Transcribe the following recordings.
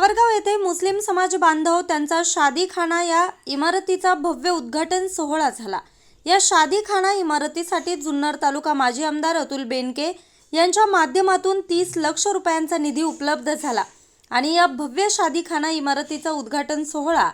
सावरगाव येथे मुस्लिम समाज बांधव त्यांचा शादीखाना या इमारतीचा भव्य उद्घाटन सोहळा झाला. या शादीखाना इमारतीसाठी जुन्नर तालुका माजी आमदार अतुल बेनके यांच्या माध्यमातून तीस लक्ष रुपयांचा निधी उपलब्ध झाला आणि या भव्य शादीखाना इमारतीचा उद्घाटन सोहळा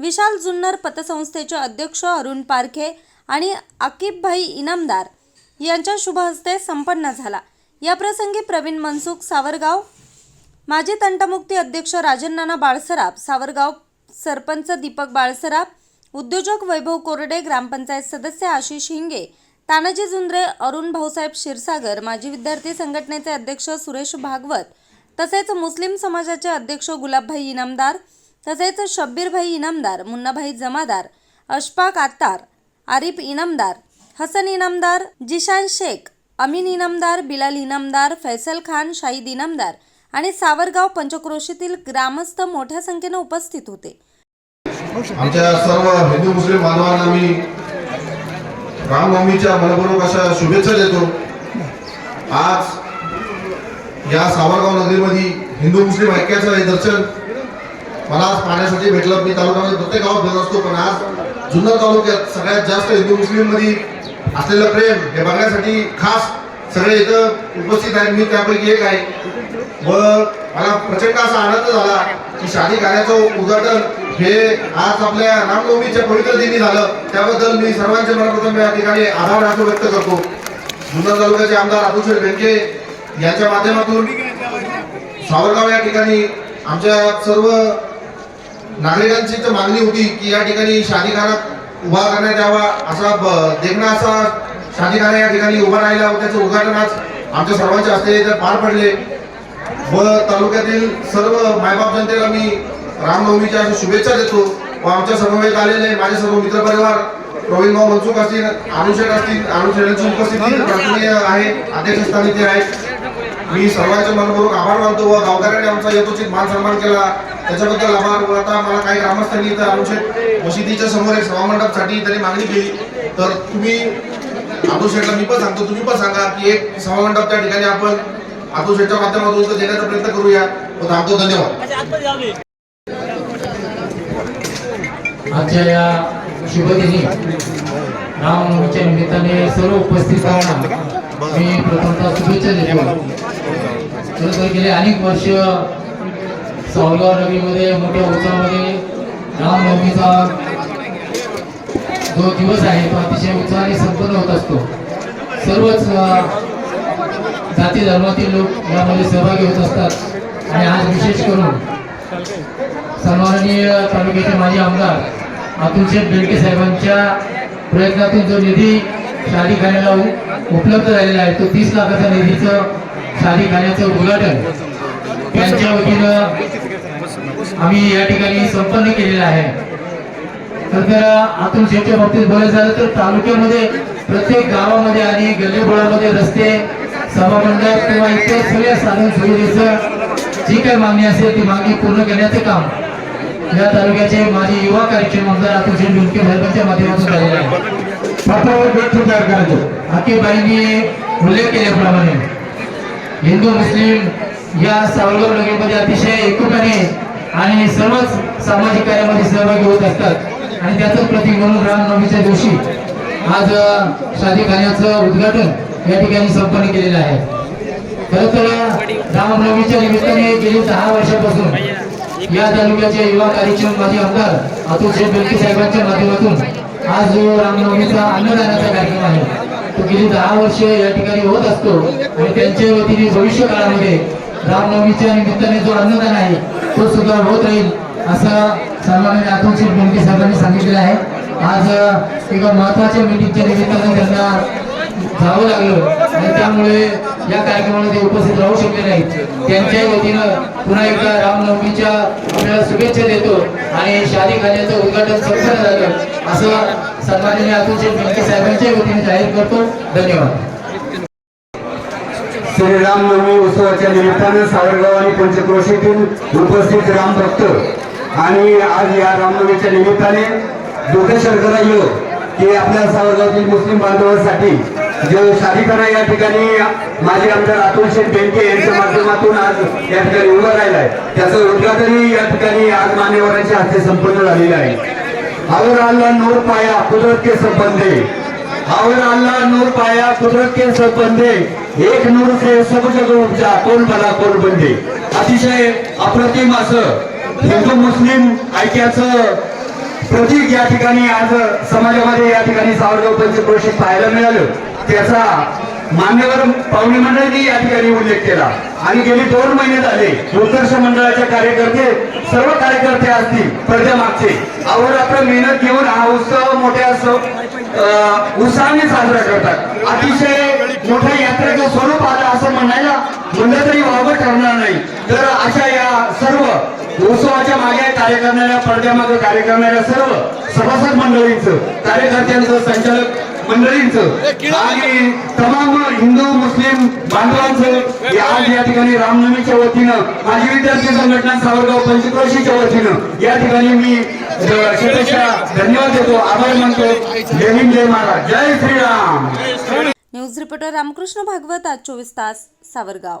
विशाल जुन्नर पतसंस्थेचे अध्यक्ष अरुण पारखे आणि आकिबभाई इनामदार यांच्या शुभ हस्ते संपन्न झाला. याप्रसंगी प्रवीण मनसुख सावरगाव माजी तंटमुक्ती अध्यक्ष राजन नाना बाळसराफ सावरगाव सरपंच दीपक बाळसराफ उद्योजक वैभव कोरडे ग्रामपंचायत सदस्य आशिष हिंगे तानाजी जुंद्रे अरुण भाऊसाहेब क्षीरसागर माजी विद्यार्थी संघटनेचे अध्यक्ष सुरेश भागवत तसेच मुस्लिम समाजाचे अध्यक्ष गुलाबभाई इनामदार तसेच शब्बीरभाई इनामदार मुन्नाभाई जमादार अशफाक आत्तार आरिफ इनामदार हसन इनामदार जिशान शेख अमीन इनामदार बिलाल इनामदार फैसल खान शाहीद इनामदार आणि सावरगाव पंचक्रोशीतील ग्रामस्थ मोठ्या संख्येने उपस्थित होते. आमच्या सर्व हिंदू मुस्लिम बांधवांना मी रामनवमीच्या मनपूर्वक अशा शुभेच्छा देतो. आज या सावरगाव नगरीमध्ये हिंदू मुस्लिम ऐक्याचं हे दर्शन मला आज पाहण्यासाठी भेटलं. मी तालुक्यामध्ये प्रत्येक गावात भेट असतो पण आज जुन्नर तालुक्यात सगळ्यात जास्त हिंदू मुस्लिममध्ये असलेलं प्रेम हे बघण्यासाठी खास सगळे इथं उपस्थित आहेत. मी त्यापैकी एक आहे. व मला प्रचंड असा आनंद झाला की शादी कार्याचं उद्घाटन हे आज आपल्या रामनवमीच्या पवित्र दिनी झालं. त्याबद्दल मी सर्वांचे मनप्रथम या ठिकाणी आभार असं व्यक्त करतो. जुन्नर तालुक्याचे आमदार अतुल बेंके यांच्या माध्यमातून सावरगाव या ठिकाणी आमच्या सर्व नागरिकांची तर मागणी होती की या ठिकाणी शादी शादीखाना उभा करण्यात यावा असा ब- देखणा असा शादीखाना या ठिकाणी उभा राहिला. व त्याचं उद्घाटन आज आमच्या सर्वांच्या हस्ते इथे पार पडले. व तालुक्यातील सर्व मायबाप जनतेला मी रामनवमीच्या शुभेच्छा देतो. व आमच्या समवेत आलेले माझे सर्व मित्रपरिवार प्रवीण भाऊ मनसुख असतील अनुषेठ असतील अनुषेठांची उपस्थिती प्रार्थनीय आहे अध्यक्षस्थानी ते आहेत. मी सर्वांचे मनपूर्वक आभार मानतो व गावकऱ्यांनी आमचा यथोचित मान सन्मान केला. त्याच्याबद्दल आभार. व आता मला काही ग्रामस्थांनी इथं अनुषेठ मशिदीच्या समोर एक सभामंडपसाठी त्यांनी मागणी केली. तर तुम्ही अतुल शेठला मी पण सांगतो तुम्ही पण सांगा की एक सभामंडप त्या ठिकाणी आपण अतुल शेठच्या माध्यमातून देण्याचा प्रयत्न करूया. थांबतो धन्यवाद. आजच्या या शुभदिनी रामनवमीच्या निमित्ताने सर्व उपस्थितांना मी प्रथमतः शुभेच्छा देतो. खरं तर गेले अनेक वर्ष सावरगाव नगरीमध्ये मोठ्या उत्सवामध्ये रामनवमीचा जो दिवस आहे तो अतिशय उत्साहाने संपन्न होत असतो. सर्वच जाती धर्मातील लोक यामध्ये सहभागी होत असतात. आणि आज विशेष करून सन्माननीय तालुक्याचे माजी आमदार अतुलशेठ बेडके साहेबांच्या प्रयत्नातून जो निधी शादी खाण्याला उपलब्ध झालेला आहे तो तीस लाखाच्या निधीचं शादीखान्याचं उद्घाटन त्यांच्या वतीनं आम्ही या ठिकाणी संपन्न केलेलं आहे. तर अतुल शेठच्या बाबतीत बोलायचं झालं तर तालुक्यामध्ये प्रत्येक गावामध्ये आणि गल्लीबोळामध्ये रस्ते सभामंडप किंवा इतर सगळ्या साधन सुविधेचं जी काही मागणी असेल ती मागणी पूर्ण करण्याचे काम या तालुक्याचे माजी युवा कार्यक्रम आमदार अतुल शेठ डुलके साहेबांच्या माध्यमातून झालेलं आहे. उल्लेख केल्याप्रमाणे हिंदू मुस्लिम या सावरगाव नगरीमध्ये अतिशय एकोप्याने आणि सर्वच सामाजिक कार्यामध्ये सहभागी होत असतात. आणि त्याचं प्रतीक म्हणून रामनवमीच्या दिवशी आज शादीखान्याचं उद्घाटन या ठिकाणी संपन्न केलेलं आहे. खरं तर रामनवमीच्या निमित्ताने गेली दहा वर्षापासून या तालुक्याचे युवा कार्यक्रम माजी आमदार अतुल शेठ बेलके साहेबांच्या माध्यमातून आज जो रामनवमीचा अन्नदानाचा कार्यक्रम आहे. तो गेली दहा वर्ष या ठिकाणी होत असतो आणि त्यांच्या वतीने भविष्य काळामध्ये रामनवमीच्या निमित्ताने जो अन्नदान आहे तो सुद्धा होत राहील असा सन्माननीय अतुल शेठ साहेबांनी सांगितलेलं आहे. आज एका महत्त्वाच्या मीटिंगच्या निमित्तानं त्यांना जावं लागलं. आणि त्यामुळे या कार्यक्रमामध्ये उपस्थित राहू शकले नाहीत. त्यांच्या वतीनं पुन्हा एकदा रामनवमीच्या आपल्याला शुभेच्छा देतो. आणि शादी खाण्याचं उद्घाटन संपन्न झालं. असं सन्माननीय अतुल शेठ बेनके साहेबांच्या वतीने जाहीर करतो. धन्यवाद. श्रीरामनवमी उत्सवाच्या निमित्तानं सावरगाव आणि पंचक्रोशीतील उपस्थित रामभक्त आणि आज या रामनवमीच्या निमित्ताने डोकं शरकर राहिलो की आपल्या सावरगावतील मुस्लिम बांधवांसाठी जो शालिकाना या ठिकाणी माझे आमदार अतुल शेठ बेंके यांच्या माध्यमातून आज या ठिकाणी उभं आहे त्याचं उद्घाटनही या ठिकाणी आज मान्यवरांच्या हस्ते संपन्न झालेलं आहे. और अल्लाह नूर पाया कुदरत के सब बंदे और अल्लाह नूर पाया कुदरत के सब बंदे एक नूर से सब जग उपजा कोण भला कोण बंदे अतिशय अप्रतिम असं हिंदू मुस्लिम ऐक्याचं प्रतीक या ठिकाणी आज समाजामध्ये या ठिकाणी सावरगाव पंचक्रोशीत पाहायला मिळालं. त्याचा मान्यवर पाहुणे मंडळांनी या ठिकाणी उल्लेख केला. आणि गेली दोन महिने झाले उत्कर्ष मंडळाचे कार्यकर्ते सर्व कार्यकर्ते असतील पडद्यामागचे आवर आपलं मेहनत घेऊन हा उत्सव मोठ्या उत्साहाने साजरा करतात. अतिशय मोठ्या यात्रेचं स्वरूप आलं असं म्हणायला म्हणलं तरी वावं ठरणार नाही तर अशा या सर्व उत्सवाच्या मागे कार्य करणाऱ्या पडद्यामागे कार्य करणाऱ्या सर्व सभासद मंडळींचं कार्यकर्त्यांचं संचालक मंडळींचं आणि तमाम हिंदू मुस्लिम बांधवांचं या आज या ठिकाणी रामनवमीच्या वतीनं माझी विद्यार्थी संघटना सावरगाव पंचक्रोशीच्या वतीनं या ठिकाणी मी धन्यवाद देतो आभार मानतो. जय हिंद जय महाराज. जय श्रीराम. न्यूज रिपोर्टर रामकृष्ण भागवत आज चोवीस तास सावरगाव.